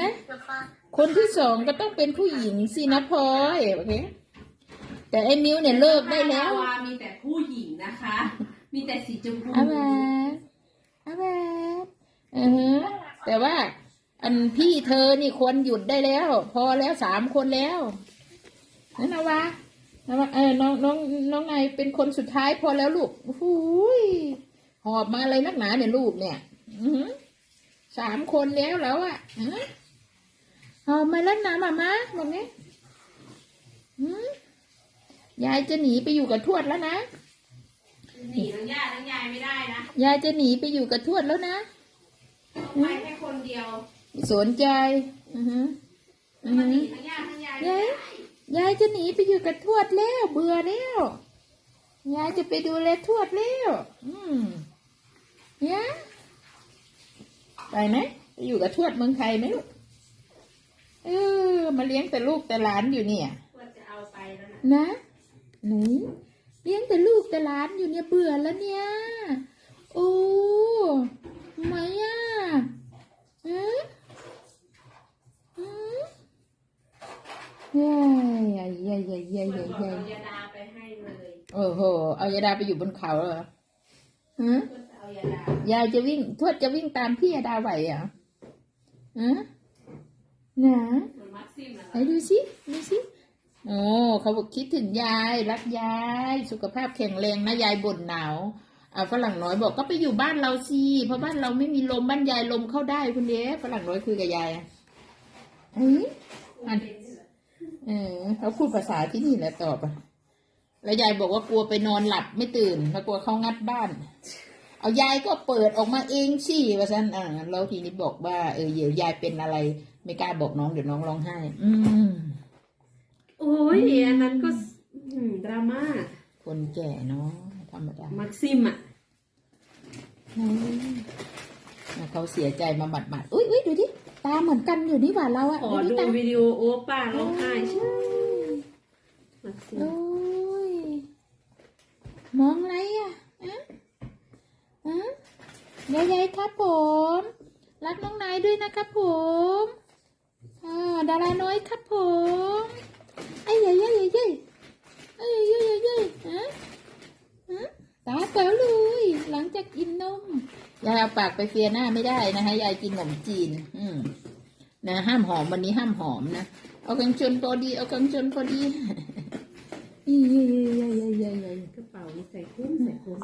นะคนที่สองก็ต้องเป็นผู้หญิงสินะพลอยโอเคแต่ไอ้มิวเนี่ยเลิกได้แล้วามีแต่ผู้หญิงนะคะ มีแต่สีชมพูอาแบดอาแบดอือฮะแต่ว่า อันพี่เธอนี่ควรหยุดได้แล้ว พอแล้วสามคนแล้วนั่นนะวะนะวะเออน้องน้องน้องนายเป็นคนสุดท้ายพอแล้วลูกโอ้โหยหอบมาอะไรนักหนาเนี่ยลูกเนี่ย อือหือ สามคนแล้วแล้วอะฮะหอบมาแล้วนะมามาบอกนี้หืมยายจะหนีไปอยู่กับทวดแล้วนะหนีทั้งย่าทั้งยายไม่ได้นะยายจะหนีไปอยู่กับทวดแล้วนะต้องไปแค่คนเดียว สนใจ อือฮึอือมันหฮึนีทั้งย่าทั้งยายไม่ยายได้ยายจะหนีไปอยู่กับทวดแล้ว เบื่อแล้วยายจะไปดูแลทวดแล้ว อืมยาย ไปไหมไปอยู่กับทวดเมืองไทยไหมลูกเออมาเลี้ยงแต่ลูกแต่หลานอยู่เนี่ยว่าจะเอาไปแล้วนะนะหนูเลี้ยงแต่ลูกแต่หลานอยู่เนี่ยเบื่อแล้วเนี่ยโอ้ทำไมอะอืมอืมเย้ยเย้ยเย้ยเย้ยเปิเย้ดยบอกเย้ยเอายาดาไปให้เลยโอ้โหเอายาดาไปอยู่บนเขาเหรอหืมเพื่อจะเอา ยาดายายจะวิ่ง ทวดจะวิ่งตามพี่ยาดาไหวเหรอะอืมนะเหมือนมักซิมนะไหนดูสิดูสิโอ้เขาบอกคิดถึงยายรักยาย สุขภาพแข็งแรงนะยายบ่นหนาวอ่าฝรั่งน้อยบอกก็ไปอยู่บ้านเราสิเพราะบ้านเราไม่มีลมบ้านยายลมเข้าได้คุณเด้ฝรั่งน้อยคุยกับยายอะเอ้ยอันเออเขาพูดภาษาที่นี่แหละตอบอะแล้วยายบอกว่ากลัวไปนอนหลับไม่ตื่นแล้วกลัวเขางัดบ้าน เอายายก็เปิดออกมาเองสิว่าฉันอ่าแล้วทีนี้บอกว่าเออเดี๋ยวยายเป็นอะไร ไม่กล้าบอกน้องเดี๋ยวน้องร้องไห้ อืมโอ้ยอันนั้นก็อืมดราม่าคนแก่เนาะธรรมดามักซิมอะอืมเขาเสียใจมาบัดบัดๆอุ้ยอุ้ยดูดิตาเหมือนกันอยู่นี่หว่าเราอะขอดิดูตาวิดีโอโอป้าร้องไห้ใช่มักซิมโอ้ยมองอะไรอะอะอะ ยายยายครับผม รักน้องนายด้วยนะครับผมอ่าดาราน้อยครับผมไอ้ยยยยยยไอ้ยยยยยฮะฮะตาเป๋าเลย หลังจากกินนมยายเอาปากไปเฟียหน้าไม่ได้นะฮะยายกินขนมจีน อืมนะห้ามหอมวันนี้ห้ามหอมนะเอากังชนพอดีเอากังชนพอดีอีเยยเยยเยยเยยเยกระเป๋าใส่คุ้มใส่คุ้ม